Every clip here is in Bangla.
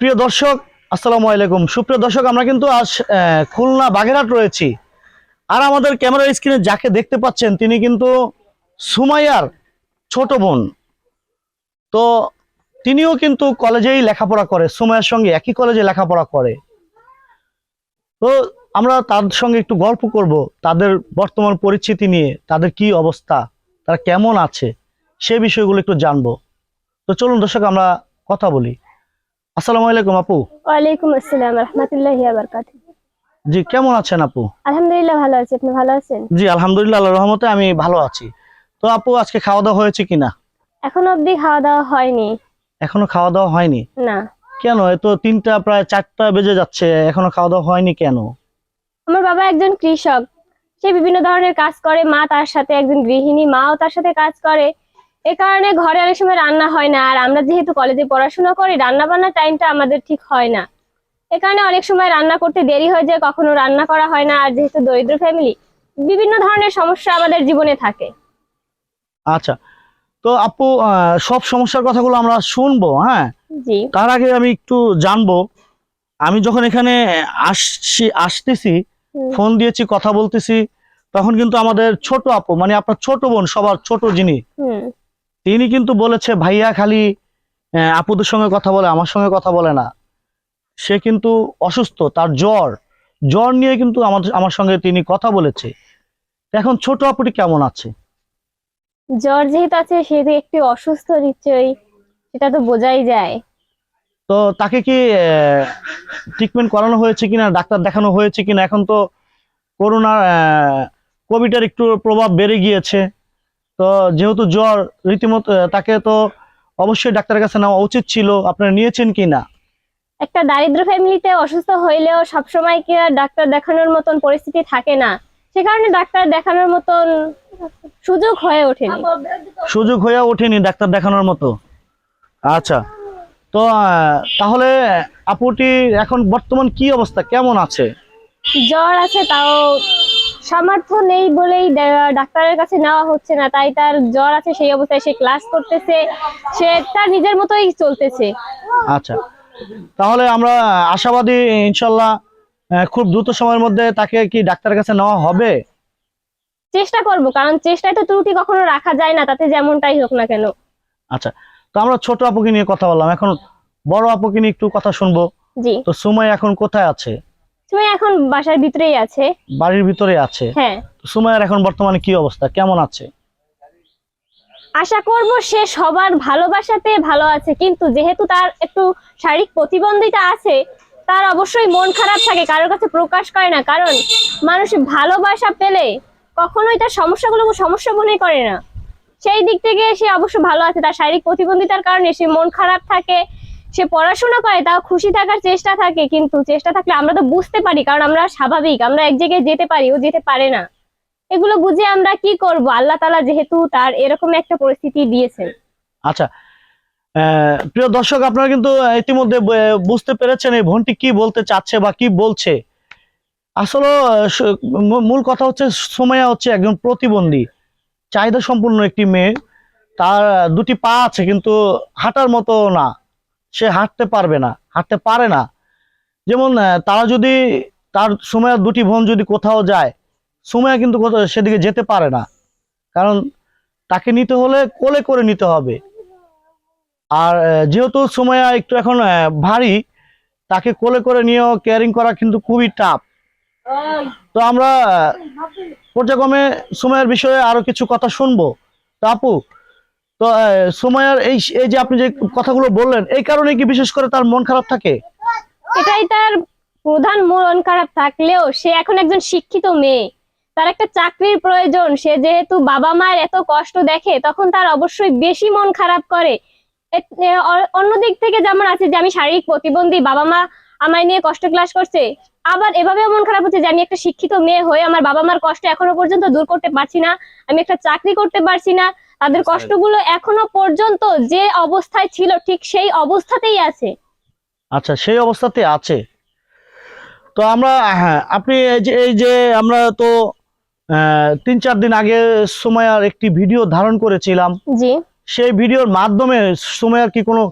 প্রিয় দর্শক, আসসালামু আলাইকুম। সুপ্রিয় দর্শক, আমরা কিন্তু আজ খুলনা বাগেরহাট রয়েছি। আর আমাদের ক্যামেরার স্ক্রিনে যাকে দেখতে পাচ্ছেন, তিনি কিন্তু সুমাইয়ার ছোট বোন। তো তিনিও কিন্তু কলেজেই লেখাপড়া করে, সুমাইয়ার সঙ্গে একই কলেজে লেখাপড়া করে। তো আমরা তাদের সঙ্গে একটু গল্প করব, তাদের বর্তমান পরিস্থিতি নিয়ে, তাদের কি অবস্থা, তারা কেমন আছে, সে বিষয়গুলো একটু জানব। তো চলুন দর্শক, আমরা কথা বলি। আসসালামু আলাইকুম আপু। ওয়ালাইকুম আসসালাম রহমতুল্লাহি বারকাত জি কেমন আছেন আপু? আলহামদুলিল্লাহ ভালো আছি আপনি ভালো আছেন? জি আলহামদুলিল্লাহ আল্লাহর রহমতে আমি ভালো আছি। তো আপু আজকে খাওয়া দাওয়া হয়েছে কিনা? এখনও অবধি খাওয়া দাওয়া হয়নি। এখনও খাওয়া দাওয়া হয়নি? না। কেন? তো তিনটা প্রায় চারটা বেজে যাচ্ছে এখনও খাওয়া দাওয়া হয়নি কেন? আমার বাবা একজন কৃষক। সে বিভিন্ন ধরনের কাজ করে মা তার সাথে একজন গৃহিণী মাও তার সাথে কাজ করে। এ কারণে ঘরে অনেক সময় রান্না হয় না। আর আমরা যেহেতু কলেজে পড়াশোনা করি রান্না বান্নার টাইমটা আমাদের ঠিক হয় না। এ কারণে অনেক সময় রান্না করতে দেরি হয়ে যায় কখনো রান্না করা হয় না। আর যেহেতু দরিদ্র ফ্যামিলি বিভিন্ন ধরনের সমস্যা আমাদের জীবনে থাকে। আচ্ছা তো আপু সব সমস্যার কথাগুলো আমরা শুনব হ্যাঁ? তার আগে আমি একটু জানব আমি যখন এখানে আসছি আসতেছি ফোন দিয়েছি কথা বলতেছি তখন কিন্তু আমাদের ছোট আপু মানে আপনার ছোট বোন সবার ছোট যিনি তিনি কিন্তু বলেছে ভাইয়া খালি আপুদের সঙ্গে কথা বলে আমার সঙ্গে কথা বলে না। সে কিন্তু অসুস্থ তার জ্বর। জ্বর নিয়ে কিন্তু আমাদের আমার সঙ্গে তিনি কথা বলেছে। এখন ছোট আপুটি কেমন আছে? জ্বর যেহেতু আছে সেহেতু একটু অসুস্থ নিশ্চয়ই সেটা তো বোঝাই যায়। তো তাকে কি ট্রিটমেন্ট করানো হয়েছে কিনা ডাক্তার দেখানো হয়েছে কিনা? এখন তো করোনা কোভিডের একটু প্রভাব বেড়ে গিয়েছে। তো যেহেতু জ্বর রীতিমতো তাকে তো অবশ্যই ডাক্তারের কাছে নেওয়া উচিত ছিল। আপনারা নিয়েছেন কিনা একটা দারিদ্র ফ্যামিলিতে অসুস্থ হইলেও সবসময় কি আর ডাক্তার দেখানোর মতন পরিস্থিতি থাকে না। সে কারণে ডাক্তার দেখানোর মতন সুযোগ হয়ে ওঠেনি। সুযোগ হয়ে ওঠেনি ডাক্তার দেখানোর মতো। আচ্ছা তো তাহলে আপুটি এখন বর্তমান কি অবস্থা? কেমন আছে? জ্বর আছে তাও সামর্থ্য নেই বলেই ডাক্তারের কাছে নেওয়া হচ্ছে না। তাই তার জ্বর আছে সেই অবস্থায় সে ক্লাস করতেছে। সে তার নিজের মতোই চলতেছে। আচ্ছা। তাহলে আমরা আশাবাদী ইনশাল্লাহ খুব দ্রুত সময়ের মধ্যে তাকে কি ডাক্তারের কাছে নেওয়া হবে? চেষ্টা করব কারণ চেষ্টায় তো ত্রুটি কখনো রাখা যায় না তাতে যেমনটাই হোক না কেন। আচ্ছা। তো আমরা ছোট আপুকে নিয়ে কথা বললাম। এখন বড় আপুকে নিয়ে একটু কথা শুনব। জি। তো সুমাই এখন কোথায় আছে? তুমি এখন বাসার ভিতরেই আছে। বাড়ির ভিতরে আছে? হ্যাঁ। সুমাইয়ের এখন বর্তমানে কি অবস্থা? কেমন আছে? আশা করব সে সবার ভালোবাসাতে ভালো আছে কিন্তু যেহেতু তার একটু শারীরিক প্রতিবন্ধিতা আছে তার অবশ্যই মন খারাপ থাকে কারোর কাছে প্রকাশ করে না। কারণ মানুষ ভালোবাসা পেলে কখনোই তার সমস্যাগুলো সমস্যা মনে করে না। সেই দিক থেকে সে অবশ্য ভালো আছে তার শারীরিক প্রতিবন্ধিতার কারণে সে মন খারাপ থাকে সে পড়াশোনা করে, তাও খুশি থাকার চেষ্টা থাকে, কিন্তু চেষ্টা থাকলে আমরা তো বুঝতে পারি, কারণ আমরা স্বাভাবিক, আমরা এক জায়গায় যেতে পারি, ও যেতে পারে না। এগুলো বুঝে আমরা কি করব? আল্লাহ তালা যেহেতু তার এরকম একটা পরিস্থিতি দিয়েছেন। আচ্ছা প্রিয় দর্শক, আপনারা কিন্তু ইতিমধ্যে বুঝতে পেরেছেন এই বোনটি কি বলতে চাচ্ছে বা কি বলছে। আসলে মূল কথা হচ্ছে, সোমাইয়া হচ্ছে একজন প্রতিবন্ধী চাহিদা সম্পূর্ণ একটি মেয়ে। তার দুটি পা আছে, কিন্তু হাঁটার মতো না। সে হাঁটতে পারবে না, হাঁটতে পারে না। যেমন তারা যদি, তার সোমাইয়ার দুটি বোন যদি কোথাও যায় সোমাইয়া কিন্তু সেদিকে যেতে পারে না। কারণ তাকে নিতে হলে কোলে করে নিতে হবে। আর যেহেতু সময়া একটু এখন ভারী, তাকে কোলে করে নিয়েও কেয়ারিং করা কিন্তু খুবই টাফ তো আমরা পর্যায়ক্রমে সময়ের বিষয়ে আরও কিছু কথা শুনব। তো আপু তো সময়ের এই এই যে আপনি যে কথাগুলো বললেন, এই কারণে কি বিশেষ করে তার মন খারাপ থাকে? এটাই তার প্রধান মন খারাপ থাকলেও সে এখন একজন শিক্ষিত মেয়ে। তার একটা চাকরির প্রয়োজন, সে যেহেতু বাবা মায়ের এত কষ্ট দেখে, তখন তার অবশ্যই বেশি মন খারাপ করে। অন্য দিক থেকে যেমন আছে যে আমি শারীরিক প্রতিবন্ধী, বাবা মা আমায় নিয়ে কষ্ট ক্লাস করছে, আবার এভাবেও মন খারাপ হচ্ছে যে আমি একটা শিক্ষিত মেয়ে হয়ে আমার বাবা মার কষ্ট এখনও পর্যন্ত দূর করতে পারছি না, আমি একটা চাকরি করতে পারছি না। তাদের কষ্টগুলো এখনও পর্যন্ত যে অবস্থায় ছিল ঠিক সেই অবস্থাতেই আছে। আচ্ছা সেই অবস্থাতে আছে। তো আমরা হ্যাঁ আপনি এই যে আমরা তো তিন চার দিন আগে সময়ার একটি ভিডিও ধারণ করেছিলাম। জি। সেই ভিডিওর মাধ্যমে সুমাইয়ার কি কোনো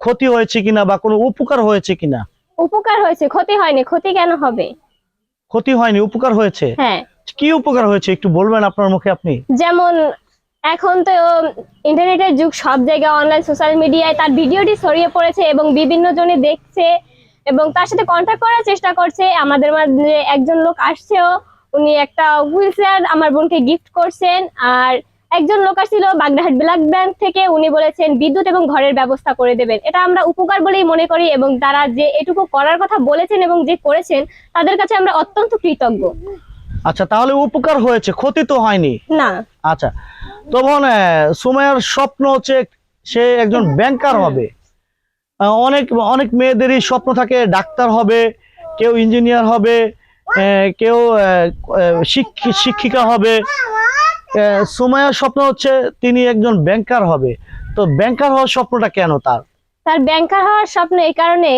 ক্ষতি হয়েছে কিনা বা কোনো উপকার হয়েছে কিনা? উপকার হয়েছে ক্ষতি হয়নি। ক্ষতি কেন হবে? ক্ষতি হয়নি উপকার হয়েছে? হ্যাঁ। কি উপকার হয়েছে একটু বলবেন আপনার মুখে আপনি? যেমন এখন তো ইন্টারনেটের যুগ, সব জায়গায় অনলাইন সোশ্যাল মিডিয়ায় তার ভিডিওটি ছড়িয়ে পড়েছে এবং বিভিন্ন জনে দেখছে এবং তার সাথে কন্ট্যাক্ট করার চেষ্টা করছে। আমাদের মাঝে একজন লোক আসছেও, উনি একটা হুইল চেয়ার আমার বোনকে গিফট করছেন। আর একজন লোক আসছিল বাগদাহাট ব্ল্যাক ব্যাংক থেকে, উনি বলেছেন, বিদ্যুৎ এবং ঘরের ব্যবস্থা করে দেবেন। এটা আমরা উপকার বলেই মনে করি এবং তারা যে এটুকু করার কথা বলেছেন এবং যে করেছেন, তাদের কাছে আমরা অত্যন্ত কৃতজ্ঞ। আচ্ছা তাহলে উপকার হয়েছে ক্ষতি তো হয়নি? না। আচ্ছা তখন আহ, সুমাইয়ার স্বপ্ন হচ্ছে সে একজন ব্যাংকার হবে। অনেক অনেক মেয়েদেরই স্বপ্ন থাকে ডাক্তার হবে কেউ ইঞ্জিনিয়ার হবে কেউ শিক্ষিকা হবে। আহ, সুমাইয়ার স্বপ্ন হচ্ছে তিনি একজন ব্যাংকার হবে। তো ব্যাংকার হওয়ার স্বপ্নটা কেন তার? তার ব্যাংকার হওয়ার স্বপ্ন এই কারণে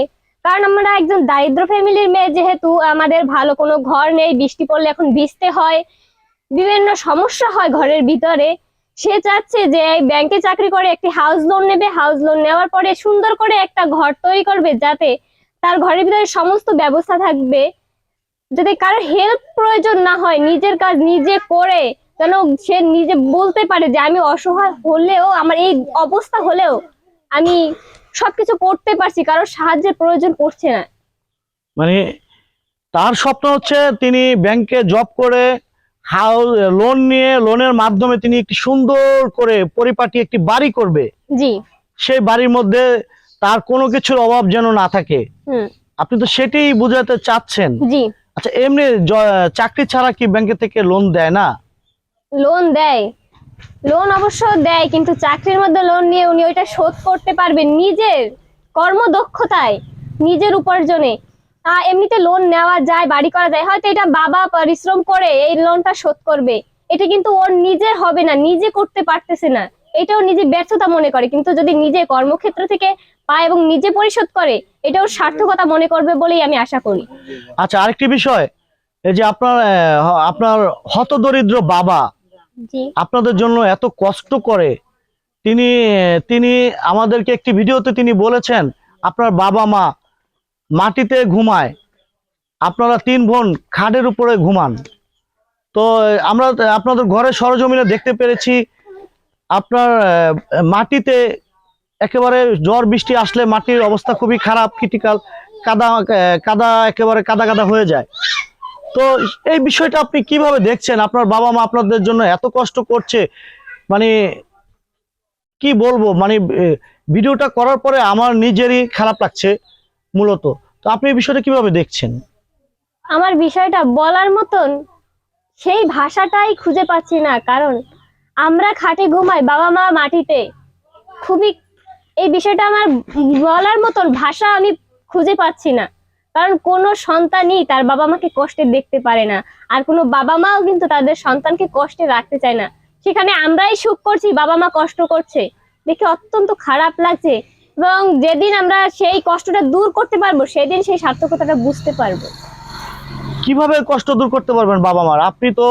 কারণ আমরা একজন দারিদ্র ফ্যামিলির মেয়ে যেহেতু, আমাদের ভালো কোনো ঘর নেই, বৃষ্টি পড়লে এখন ভিজতে হয়, বিভিন্ন সমস্যা হয় ঘরের ভিতরে। সে চাচ্ছে যে ব্যাংকে চাকরি করে একটি হাউস লোন নেবে হাউস লোন নেওয়ার পরে সুন্দর করে একটা ঘর তৈরি করবে যাতে তার ঘরের ভিতরে সমস্ত ব্যবস্থা থাকবে। যাতে কারোর হেল্প প্রয়োজন না হয়, নিজের কাজ নিজে করে, যেন সে নিজে বলতে পারে যে আমি অসহায় হলেও, আমার এই অবস্থা হলেও আমি সবকিছু করতে পারছি কারোর সাহায্যের প্রয়োজন পড়ছে না। মানে তার স্বপ্ন হচ্ছে তিনি ব্যাংকে জব করে হাউস লোন নিয়ে লোনের মাধ্যমে তিনি একটি সুন্দর করে পরিপাটি একটি বাড়ি করবে। জি। সেই বাড়ির মধ্যে তার কোনো কিছুর অভাব যেন না থাকে। আপনি তো সেটাই বোঝাতে চাচ্ছেন। জি। আচ্ছা এমনি চাকরি ছাড়া কি ব্যাংকে থেকে লোন দেয় না? লোন দেয়। লোন অবশ্য দেয়, কিন্তু চাকরির মধ্যে লোন নিয়ে উনি ওইটা শোধ করতে পারবেন নিজের কর্মদক্ষতায়, নিজের উপার্জনে। এমনিতে লোন নেওয়া যায়, বাড়ি করা যায়, হয়তো এটা বাবা পরিশ্রম করে এই লোনটা শোধ করবে। এটা কিন্তু ওর নিজের হবে না, নিজে করতে পারতেছে না। এটাও নিজে ব্যর্থতা মনে করে, কিন্তু যদি নিজে কর্মক্ষেত্র থেকে পায় এবং নিজে পরিশোধ করে এটা ওর সার্থকতা মনে করবে বলেই আমি আশা করি। আচ্ছা আরেকটি বিষয়, এই যে আপনার আপনার হতদরিদ্র বাবা আপনাদের জন্য এত কষ্ট করে তিনি তিনি আমাদেরকে একটি ভিডিওতে তিনি বলেছেন, আপনার বাবা মা মাটিতে ঘুমায়, আপনারা তিন বোন খাটের উপরে ঘুমান। তো আমরা আপনাদের ঘরের সরজমিনে দেখতে পেরেছি, আপনার মাটিতে একেবারে ঝড় বৃষ্টি আসলে মাটির অবস্থা খুবই খারাপ ক্রিটিক্যাল কাদা কাদা একেবারে কাদা কাদা হয়ে যায়। তো এই বিষয়টা আপনি কীভাবে দেখছেন? আপনার বাবা মা আপনাদের জন্য এত কষ্ট করছে মানে কি বলব? মানে ভিডিওটা করার পরে আমার নিজেরই খারাপ লাগছে মূলত। তো আপনি এই বিষয়টা কীভাবে দেখছেন? আমার বিষয়টা বলার মতন সেই ভাষাটাই খুঁজে পাচ্ছি না, কারণ আমরা খাটে ঘুমাই, বাবা মা মাটিতে। খুবই এই বিষয়টা আমার বলার মতন ভাষা আমি খুঁজে পাচ্ছি না। কারণ কোনো সন্তানই তার বাবা মাকে কষ্টে দেখতে পারে না। আর কোনো বাবা মাও কিন্তু তাদের সন্তানকে কষ্টে রাখতে চায় না। সেখানে আমরাই সুখ করছি, বাবা মা কষ্ট করছে। দেখে অত্যন্ত খারাপ লাগছে এবং যেদিন আমরা সেই কষ্টটা দূর করতে পারব, সেদিন সেই সার্থকতাটা বুঝতে পারব। কীভাবে কষ্ট দূর করতে পারবেন বাবা মার? আপনি তো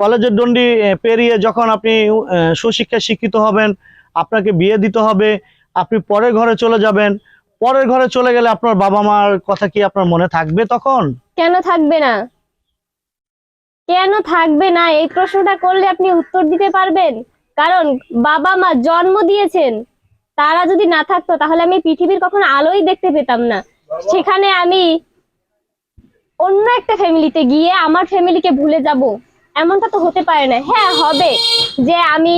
কলেজের ডন্ডি পেরিয়ে যখন আপনি সুশিক্ষায় শিক্ষিত হবেন, আপনাকে বিয়ে দিতে হবে, আপনি পরের ঘরে চলে যাবেন পরের ঘরে চলে গেলে আপনার বাবা মার কথা কি আপনার মনে থাকবে তখন? কেন থাকবে না? কেন থাকবে না? এই প্রশ্নটা করলে আপনি উত্তর দিতে পারবেন। কারণ বাবা মা জন্ম দিয়েছেন, তারা যদি না থাকতো, তাহলে আমি পৃথিবীর কখনো আলোই দেখতে পেতাম না। সেখানে আমি অন্য একটা ফ্যামিলিতে গিয়ে আমার ফ্যামিলিকে ভুলে যাব। এমনটা তো হতে পারে না। হ্যাঁ হবে যে আমি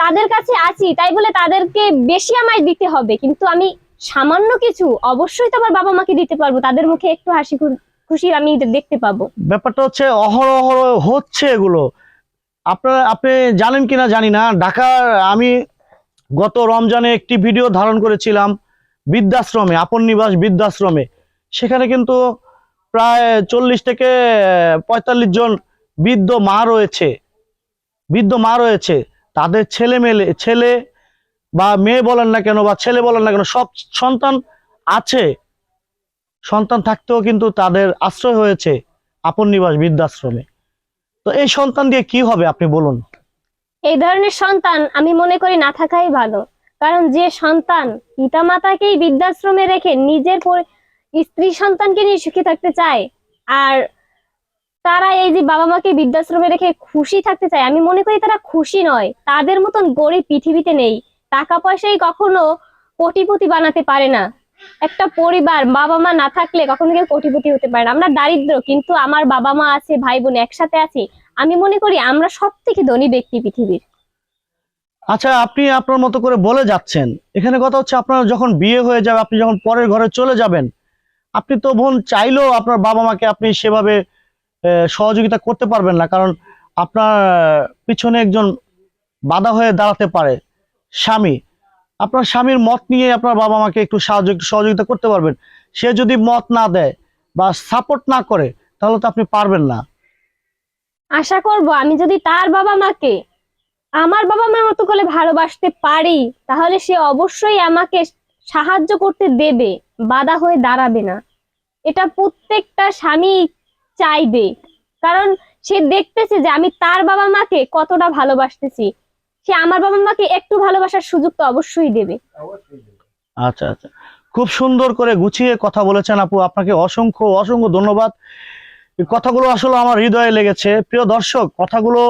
তাদের কাছে আছি, তাই বলে তাদেরকে বেশি আমায় দিতে হবে। কিন্তু আমি সামান্য কিছু, অবশ্যই তো আমার বাবা মাকে দিতে পারব। তাদের মুখে একটু হাসি খুশি আমি দেখতে পাবো। ব্যাপারটা হচ্ছে অহরহ হচ্ছে এগুলো। আপনারা, আপনি জানেন কিনা জানি না। ঢাকার আমি গত রমজানে একটি ভিডিও ধারণ করেছিলাম বৃদ্ধাশ্রমে, আপন নিবাস বৃদ্ধাশ্রমে। সেখানে কিন্তু প্রায় চল্লিশ থেকে পঁয়তাল্লিশ জন বৃদ্ধ মা রয়েছে। বৃদ্ধ মা রয়েছে। তাদের ছেলে মেলে ছেলে বা মেয়ে বলেন না কেন বা ছেলে বলেন না কেন, সব সন্তান আছে। সন্তান থাকতেও কিন্তু তাদের আশ্রয় হয়েছে আপন নিবাস বৃদ্ধাশ্রমে। তো এই সন্তান দিয়ে কি হবে আপনি বলুন? এই ধরনের সন্তান আমি মনে করি না থাকাই ভালো। কারণ যে সন্তান পিতামাতাকেই বৃদ্ধাশ্রমে রেখে নিজের স্ত্রী সন্তানকে নিয়ে সুখী থাকতে চায়, আর তারা এই যে বাবা মাকে বৃদ্ধাশ্রমে রেখে খুশি থাকতে চায়, আমি মনে করি তারা খুশি নয়। তাদের মতন গরিব পৃথিবীতে নেই। টাকা পয়সাই কখনো কোটিপতি বানাতে পারে না। একটা পরিবার বাবা মা না থাকলে কখনো কেউ কোটিপতি হতে পারে না। আমরা দারিদ্র, কিন্তু আমার বাবা মা আছে ভাই বোন একসাথে আছি। আমি মনে করি আমরা সব থেকে ধনী ব্যক্তি পৃথিবীর। আচ্ছা আপনি আপনার মতো করে বলে যাচ্ছেন। এখানে কথা হচ্ছে আপনার যখন বিয়ে হয়ে যাবে, আপনি যখন পরের ঘরে চলে যাবেন, আপনি তো বোন চাইলেও আপনার বাবা মাকে আপনি সেভাবে সহযোগিতা করতে পারবেন না। কারণ আপনার পিছনে একজন বাধা হয়ে দাঁড়াতে পারে। স্বামী। আপনার স্বামীর মত নিয়ে আপনার বাবা মাকে একটু সাহায্য সহযোগিতা করতে পারবেন। সে যদি মত না দেয় বা সাপোর্ট না করে, তাহলে তো আপনি পারবেন না। আশা করব আমি যদি তার বাবা মাকে, আমার বাবা মার মতো করে ভালোবাসতে পারি, তাহলে সে অবশ্যই আমাকে সাহায্য করতে দেবে, বাধা হয়ে দাঁড়াবে না। এটা প্রত্যেকটা স্বামী চাইবে। কারণ সে দেখতেছে যে আমি তার বাবা মাকে কতটা ভালোবাসতেছি। সে আমার বাবা মাকে একটু ভালোবাসার সুযোগ তো অবশ্যই দেবে। আচ্ছা আচ্ছা। খুব সুন্দর করে গুছিয়ে কথা বলেছেন আপু। আপনাকে অসংখ্য অসংখ্য ধন্যবাদ। কথাগুলো আসলে আমার হৃদয়ে লেগেছে। প্রিয় দর্শক কথাগুলো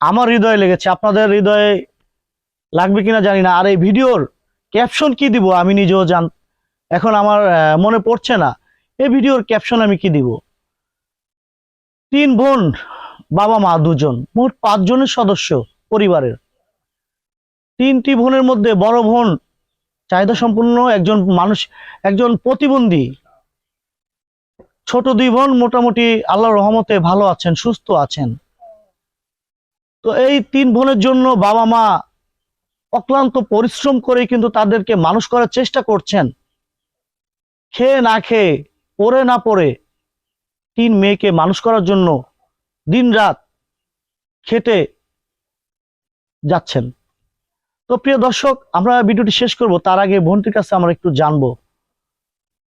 আমার হৃদয়ে লেগেছে। আপনাদের হৃদয়ে লাগবে কিনা জানি না। আর এই ভিডিওর ক্যাপশন কি দিব আমি নিজেও জান এখন আমার মনে পড়ছে না। এই ভিডিওর ক্যাপশন আমি কি দিব? তিন বোন বাবা মা দুজন মোট পাঁচজনের সদস্য পরিবারের। তিনটি বোনের মধ্যে বড় বোন চাহিদা সম্পন্ন একজন মানুষ, একজন প্রতিবন্ধী। ছোট দুই বোন মোটামুটি আল্লাহ রহমতে ভালো আছেন, সুস্থ আছেন। তো এই তিন বোনের জন্য বাবা মা অক্লান্ত পরিশ্রম করে কিন্তু তাদেরকে মানুষ করার চেষ্টা করছেন। খেয়ে না খেয়ে, পড়ে না পড়ে তিন মেয়েকে মানুষ করার জন্য দিন রাত খেটে যাচ্ছেন। তো প্রিয় দর্শক, আমরা ভিডিওটি শেষ করব। তার আগে বোনটির কাছে আমরা একটু জানব।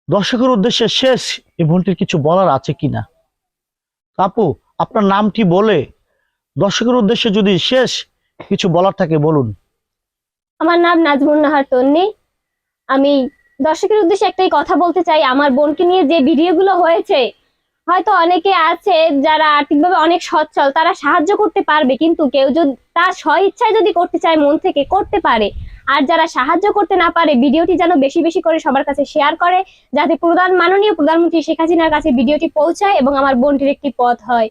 দর্শকের উদ্দেশ্যে শেষ এই বোনটির কিছু বলার আছে কিনা? আপু, আপনার নামটি বলে দর্শকের উদ্দেশ্যে যদি শেষ কিছু বলার থাকে বলুন। আমার নাম নাজমুন নাহার তন্নি। আমি দর্শকের উদ্দেশ্যে একটাই কথা বলতে চাই। আমার বোনকে নিয়ে যে ভিডিওগুলো হয়েছে হয়তো অনেকে আছে যারা আর্থিকভাবে অনেক সচ্ছল, তারা সাহায্য করতে পারবে, কিন্তু কেউ যদি, তার স্ব ইচ্ছায় যদি করতে চায়, মন থেকে করতে পারে। আর যারা সাহায্য করতে না পারে, ভিডিওটি যেন বেশি বেশি করে সবার কাছে শেয়ার করে, যাতে প্রধান, মাননীয় প্রধানমন্ত্রী শেখ হাসিনার কাছে ভিডিওটি পৌঁছায় এবং আমার বোনটির একটি পথ হয়।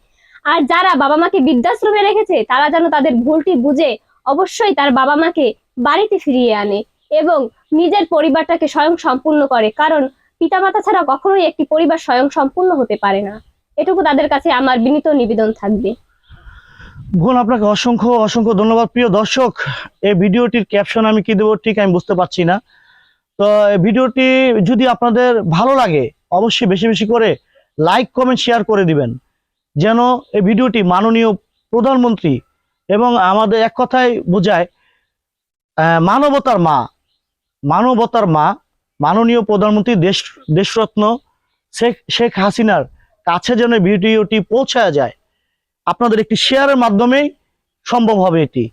আর যারা বাবা মাকে বৃদ্ধাশ্রমে রেখেছে, তারা যেন তাদের ভুলটি বুঝে, অবশ্যই তার বাবা মাকে বাড়িতে ফিরিয়ে আনে এবং নিজের পরিবারটাকে স্বয়ং সম্পূর্ণ করে। কারণ পিতামাতা ছাড়া কখনোই একটি পরিবার স্বয়ং সম্পূর্ণ হতে পারে না। এটুকু তাদের কাছে আমার বিনীত নিবেদন থাকবে। বোন আপনাকে অসংখ্য অসংখ্য ধন্যবাদ। প্রিয় দর্শক, এই ভিডিওটির ক্যাপশন আমি কি দেবো ঠিক আমি বুঝতে পারছি না। তো ভিডিওটি যদি আপনাদের ভালো লাগে, অবশ্যই বেশি বেশি করে লাইক কমেন্ট শেয়ার করে দিবেন। যেন এই ভিডিওটি মাননীয় প্রধানমন্ত্রী এবং আমাদের এক কথায় বোঝায় মানবতার মা মানবতার মা মাননীয় প্রধানমন্ত্রী দেশ, দেশরত্ন শেখ শেখ হাসিনার কাছে যেন ভিডিওটি পৌঁছায় যায়। আপনাদের একটি শেয়ারের মাধ্যমেই সম্ভব হবে এটি।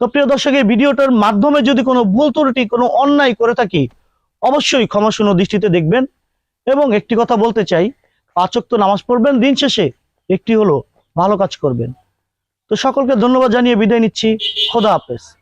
তো প্রিয় দর্শক, এই ভিডিওটার মাধ্যমে যদি কোনো ভুল ত্রুটি, কোনো অন্যায় করে থাকি, অবশ্যই ক্ষমাশূন্য দৃষ্টিতে দেখবেন। এবং একটি কথা বলতে চাই পাঁচক্ত নামাজ পড়বেন, দিন শেষে একটি হলো, ভালো কাজ করবেন। তো সকলকে ধন্যবাদ জানিয়ে বিদায় নিচ্ছি। খোদা হাফেজ।